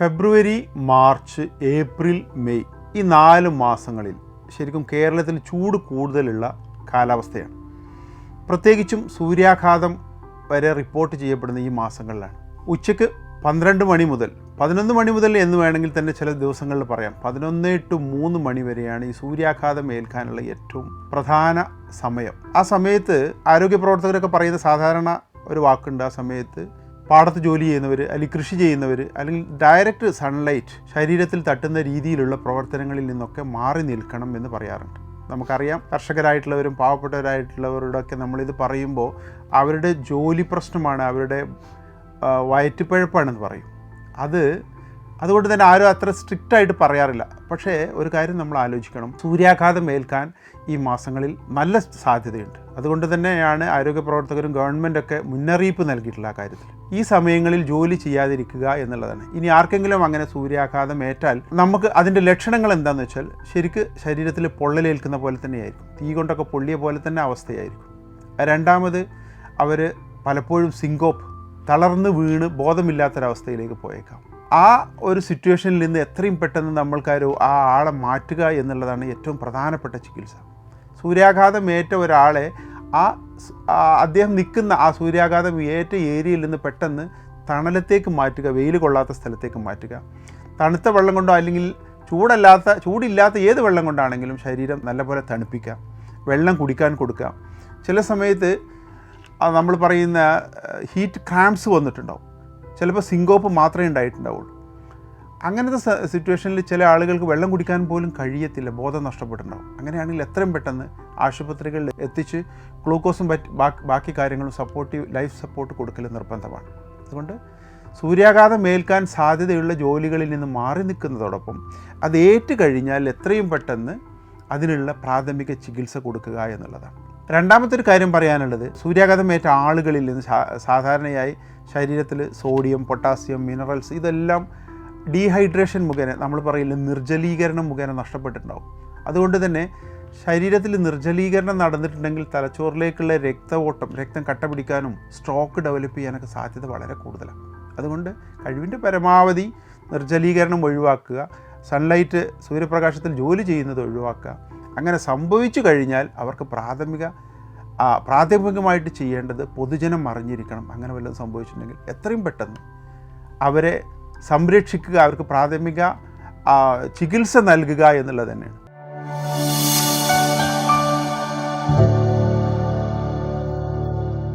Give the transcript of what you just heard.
ഫെബ്രുവരി March April May ഈ നാല് മാസങ്ങളിൽ ശരിക്കും കേരളത്തിൽ ചൂട് കൂടുതലുള്ള കാലാവസ്ഥയാണ്. പ്രത്യേകിച്ചും സൂര്യാഘാതം വരെ റിപ്പോർട്ട് ചെയ്യപ്പെടുന്ന ഈ മാസങ്ങളിലാണ്. ഉച്ചയ്ക്ക് പന്ത്രണ്ട് മണി മുതൽ പതിനൊന്ന് മണി മുതൽ എന്ന് വേണമെങ്കിൽ തന്നെ ചില ദിവസങ്ങളിൽ പറയാം. പതിനൊന്ന് ടു മൂന്ന് മണി വരെയാണ് ഈ സൂര്യാഘാതം ഏൽക്കാനുള്ള ഏറ്റവും പ്രധാന സമയം. ആ സമയത്ത് ആരോഗ്യ പ്രവർത്തകരൊക്കെ പറയുന്ന സാധാരണ ഒരു വാക്കുണ്ട് ആ സമയത്ത് പാടത്ത് ജോലി ചെയ്യുന്നവർ അല്ലെങ്കിൽ കൃഷി ചെയ്യുന്നവർ അല്ലെങ്കിൽ ഡയറക്റ്റ് സൺലൈറ്റ് ശരീരത്തിൽ തട്ടുന്ന രീതിയിലുള്ള പ്രവർത്തനങ്ങളിൽ നിന്നൊക്കെ മാറി നിൽക്കണം എന്ന് പറയാറുണ്ട്. നമുക്കറിയാം കർഷകരായിട്ടുള്ളവരും പാവപ്പെട്ടവരായിട്ടുള്ളവരോടൊക്കെ നമ്മളിത് പറയുമ്പോൾ അവരുടെ ജോലി പ്രശ്നമാണ് അവരുടെ വയറ്റുപഴപ്പാണെന്ന് പറയും. അത് അതുകൊണ്ട് തന്നെ ആരും അത്ര സ്ട്രിക്റ്റായിട്ട് പറയാറില്ല. പക്ഷേ ഒരു കാര്യം നമ്മൾ ആലോചിക്കണം. സൂര്യാഘാതം ഏൽക്കാൻ ഈ മാസങ്ങളിൽ നല്ല സാധ്യതയുണ്ട്. അതുകൊണ്ട് തന്നെയാണ് ആരോഗ്യ പ്രവർത്തകരും ഗവൺമെന്റൊക്കെ മുന്നറിയിപ്പ് നൽകിയിട്ടുള്ള ആ കാര്യത്തിൽ. ഈ സമയങ്ങളിൽ ജോലി ചെയ്യാതിരിക്കുക എന്നുള്ളതാണ്. ഇനി ആർക്കെങ്കിലും അങ്ങനെ സൂര്യാഘാതം ഏറ്റാൽ നമുക്ക് അതിന്റെ ലക്ഷണങ്ങൾ എന്താണെന്ന് വെച്ചാൽ ശരിക്ക് ശരീരത്തിൽ പൊള്ളലേൽക്കുന്ന പോലെ തന്നെയായിരിക്കും. തീ കൊണ്ടൊക്കെ പൊള്ളിയ പോലെ തന്നെ അവസ്ഥയായിരിക്കും. രണ്ടാമത് അവർ പലപ്പോഴും സിങ്കോപ്പ് തളർന്ന് വീണ് ബോധമില്ലാത്തൊരവസ്ഥയിലേക്ക് പോയേക്കാം. ആ ഒരു സിറ്റുവേഷനിൽ നിന്ന് എത്രയും പെട്ടെന്ന് നമ്മൾക്കാരോ ആ ആളെ മാറ്റുക എന്നുള്ളതാണ് ഏറ്റവും പ്രധാനപ്പെട്ട ചികിത്സ. സൂര്യാഘാതം ഏറ്റ ഒരാളെ ആ അദ്ദേഹം നിൽക്കുന്ന ആ സൂര്യാഘാതം ഏറ്റ ഏരിയയിൽ നിന്ന് പെട്ടെന്ന് തണലത്തേക്ക് മാറ്റുക വെയിൽ കൊള്ളാത്ത സ്ഥലത്തേക്ക് മാറ്റുക. തണുത്ത വെള്ളം കൊണ്ടോ അല്ലെങ്കിൽ ചൂടല്ലാത്ത ചൂടില്ലാത്ത ഏത് വെള്ളം കൊണ്ടാണെങ്കിലും ശരീരം നല്ലപോലെ തണുപ്പിക്കുക വെള്ളം കുടിക്കാൻ കൊടുക്കുക. ചില സമയത്ത് നമ്മൾ പറയുന്ന ഹീറ്റ് ക്രാംസ് വന്നിട്ടുണ്ടാവും. ചിലപ്പോൾ സിങ്കോപ്പ് മാത്രമേ ഉണ്ടായിട്ടുണ്ടാവുള്ളൂ. അങ്ങനത്തെ സിറ്റുവേഷനിൽ ചില ആളുകൾക്ക് വെള്ളം കുടിക്കാൻ പോലും കഴിയത്തില്ല ബോധം നഷ്ടപ്പെട്ടിട്ടുണ്ടാവും. അങ്ങനെയാണെങ്കിൽ എത്രയും പെട്ടെന്ന് ആശുപത്രികളിൽ എത്തിച്ച് ഗ്ലൂക്കോസും ബാക്കി കാര്യങ്ങളും സപ്പോർട്ടീവ് ലൈഫ് സപ്പോർട്ട് കൊടുക്കൽ നിർബന്ധമാണ്. അതുകൊണ്ട് സൂര്യാഘാതം ഏൽക്കാൻ സാധ്യതയുള്ള ജോലികളിൽ നിന്ന് മാറി നിൽക്കുന്നതോടൊപ്പം അത് ഏറ്റുകഴിഞ്ഞാൽ എത്രയും പെട്ടെന്ന് അതിനുള്ള പ്രാഥമിക ചികിത്സ കൊടുക്കുക എന്നുള്ളതാണ്. രണ്ടാമത്തെ ഒരു കാര്യം പറയാനുള്ളത് സൂര്യാഘാതം ഏറ്റ ആളുകളിൽ നിന്ന് സാധാരണയായി ശരീരത്തിൽ സോഡിയം പൊട്ടാസ്യം മിനറൽസ് ഇതെല്ലാം ഡീഹൈഡ്രേഷൻ മുഖേന നമ്മൾ പറയില്ല നിർജലീകരണം മുഖേന നഷ്ടപ്പെട്ടിട്ടുണ്ടാവും. അതുകൊണ്ട് തന്നെ ശരീരത്തിൽ നിർജലീകരണം നടന്നിട്ടുണ്ടെങ്കിൽ തലച്ചോറിലേക്കുള്ള രക്തഓട്ടം രക്തം കട്ട പിടിക്കാനും സ്ട്രോക്ക് ഡെവലപ്പ് ചെയ്യാനൊക്കെ സാധ്യത വളരെ കൂടുതലാണ്. അതുകൊണ്ട് കഴിവിന്റെ പരമാവധി നിർജലീകരണം ഒഴിവാക്കുക സൺലൈറ്റ് സൂര്യപ്രകാശത്തിൽ ജോലി ചെയ്യുന്നത് ഒഴിവാക്കുക അങ്ങനെ സംഭവിച്ചു കഴിഞ്ഞാൽ അവർക്ക് പ്രാഥമിക പ്രാഥമികമായിട്ട് ചെയ്യേണ്ടത് പൊതുജനം അറിഞ്ഞിരിക്കണം. അങ്ങനെ വല്ലതും സംഭവിച്ചിട്ടുണ്ടെങ്കിൽ എത്രയും പെട്ടെന്ന് അവരെ സംരക്ഷിക്കുക അവർക്ക് പ്രാഥമിക ചികിത്സ നൽകുക എന്നുള്ളത് തന്നെയാണ്.